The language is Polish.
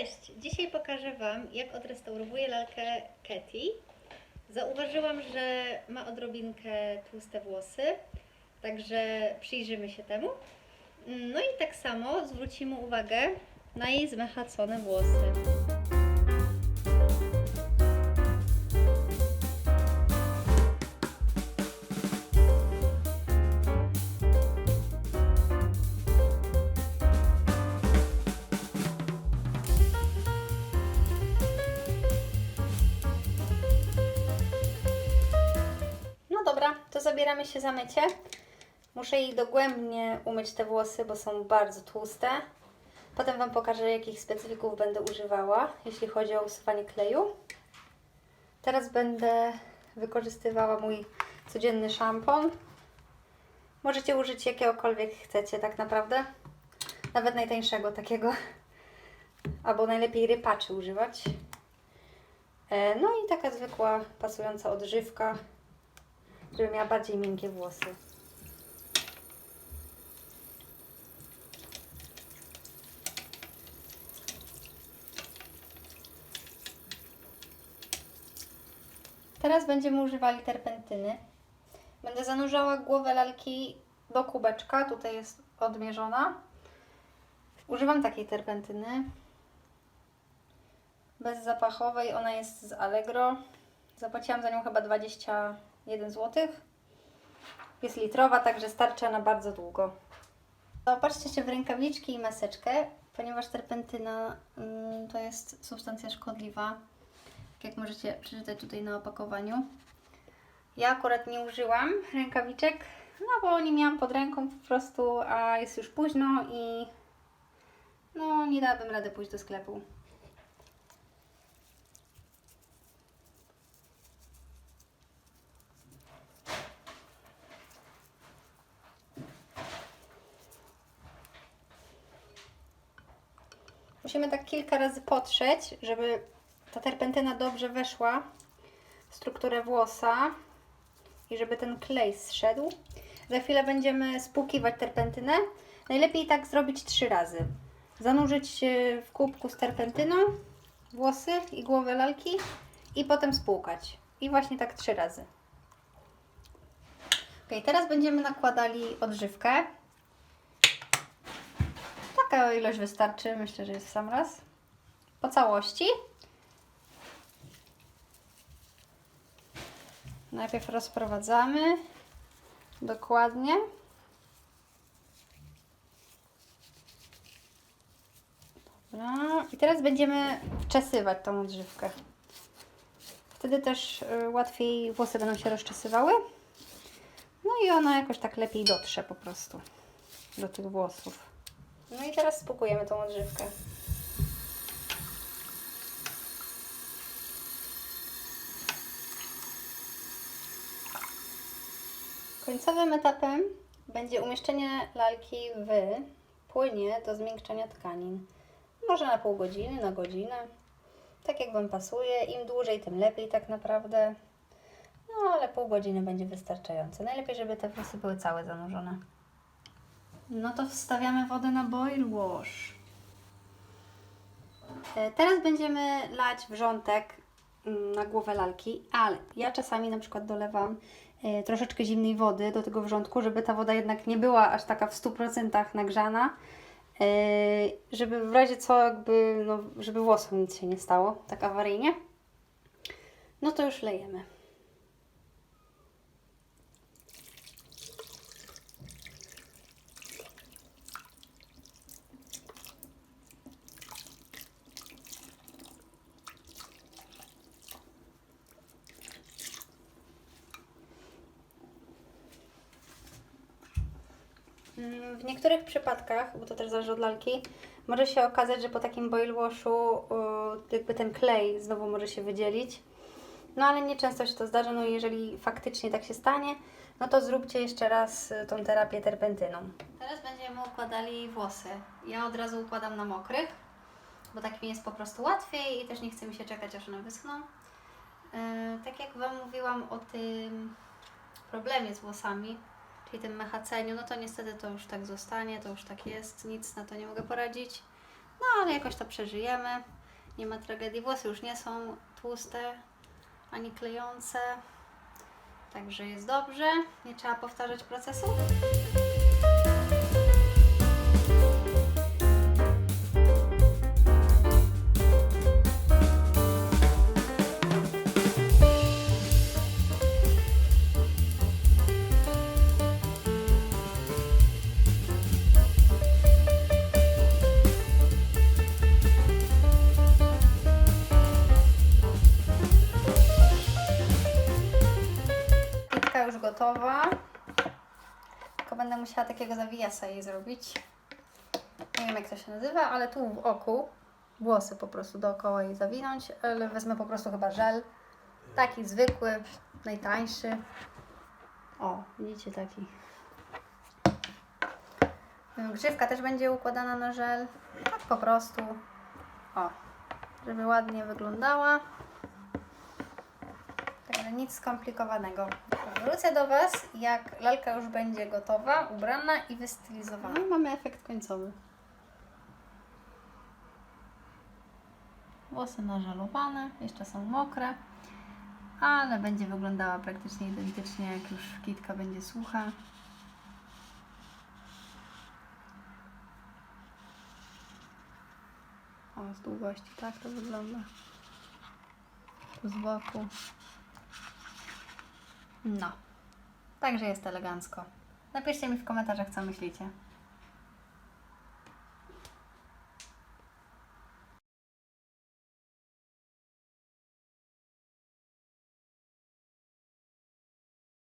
Cześć! Dzisiaj pokażę Wam, jak odrestaurowuję lalkę Katy. Zauważyłam, że ma odrobinkę tłuste włosy, także przyjrzymy się temu. No i tak samo zwrócimy uwagę na jej zmechacone włosy. Zabieramy się za mycie. Muszę jej dogłębnie umyć te włosy, bo są bardzo tłuste. Potem Wam pokażę, jakich specyfików będę używała, jeśli chodzi o usuwanie kleju. Teraz będę wykorzystywała mój codzienny szampon. Możecie użyć jakiegokolwiek chcecie, tak naprawdę. Nawet najtańszego takiego. Albo najlepiej rypaczy używać. E, No i taka zwykła, pasująca odżywka, żeby miała bardziej miękkie włosy. Teraz będziemy używali terpentyny. Będę zanurzała głowę lalki do kubeczka, tutaj jest odmierzona. Używam takiej terpentyny. Bezzapachowej, ona jest z Allegro. Zapłaciłam za nią chyba 21 zł. Jest litrowa, także starcza na bardzo długo. Zaopatrzcie się w rękawiczki i maseczkę, ponieważ terpentyna mm, to jest substancja szkodliwa, jak możecie przeczytać tutaj na opakowaniu. Ja akurat nie użyłam rękawiczek, no bo nie miałam pod ręką po prostu, a jest już późno i no nie dałabym rady pójść do sklepu. Musimy tak kilka razy potrzeć, żeby ta terpentyna dobrze weszła w strukturę włosa i żeby ten klej zszedł. Za chwilę będziemy spłukiwać terpentynę. Najlepiej tak zrobić trzy razy. Zanurzyć w kubku z terpentyną włosy i głowę lalki i potem spłukać. I właśnie tak trzy razy. Ok, teraz będziemy nakładali odżywkę. Taka ilość wystarczy, myślę, że jest w sam raz. Po całości. Najpierw rozprowadzamy dokładnie. Dobra. I teraz będziemy wczesywać tą odżywkę. Wtedy też y, łatwiej włosy będą się rozczesywały. No i ona jakoś tak lepiej dotrze po prostu do tych włosów. No i teraz spłukujemy tą odżywkę. Końcowym etapem będzie umieszczenie lalki w płynie do zmiękczenia tkanin. Może na pół godziny, na godzinę. Tak jak Wam pasuje. Im dłużej, tym lepiej tak naprawdę. No ale pół godziny będzie wystarczające. Najlepiej, żeby te włosy były całe zanurzone. No to wstawiamy wodę na boil wash. E, Teraz będziemy lać wrzątek mm, na głowę lalki, ale ja czasami na przykład dolewam e, troszeczkę zimnej wody do tego wrzątku, żeby ta woda jednak nie była aż taka w 100% nagrzana, e, żeby w razie co jakby, no, żeby włosom nic się nie stało, tak awaryjnie. No to już lejemy. W niektórych przypadkach, bo to też zależy od lalki, może się okazać, że po takim boil washu y, jakby ten klej znowu może się wydzielić. No ale nieczęsto się to zdarza, no jeżeli faktycznie tak się stanie, no to zróbcie jeszcze raz y, tą terapię terpentyną. Teraz będziemy układali włosy. Ja od razu układam na mokrych, bo tak mi jest po prostu łatwiej i też nie chce mi się czekać, aż one wyschną. Yy, tak jak Wam mówiłam o tym problemie z włosami, czyli tym mechaceniu, no to niestety to już tak zostanie, to już tak jest, nic na to nie mogę poradzić. No ale jakoś to przeżyjemy. Nie ma tragedii. Włosy już nie są tłuste ani klejące. Także jest dobrze. Nie trzeba powtarzać procesu. Gotowa. Tylko będę musiała takiego zawijasa jej zrobić. Nie wiem jak to się nazywa, ale tu w oku włosy po prostu dookoła jej zawinąć, ale wezmę po prostu chyba żel. Taki zwykły, najtańszy. O, widzicie taki. Grzywka też będzie układana na żel. Tak po prostu. O, żeby ładnie wyglądała. Nic skomplikowanego. Wrócę do Was, jak lalka już będzie gotowa, ubrana i wystylizowana. No i mamy efekt końcowy. Włosy nażalowane, jeszcze są mokre, ale będzie wyglądała praktycznie identycznie, jak już kitka będzie sucha. O, z długości tak to wygląda. Z boku. No. Także jest elegancko. Napiszcie mi w komentarzach, co myślicie.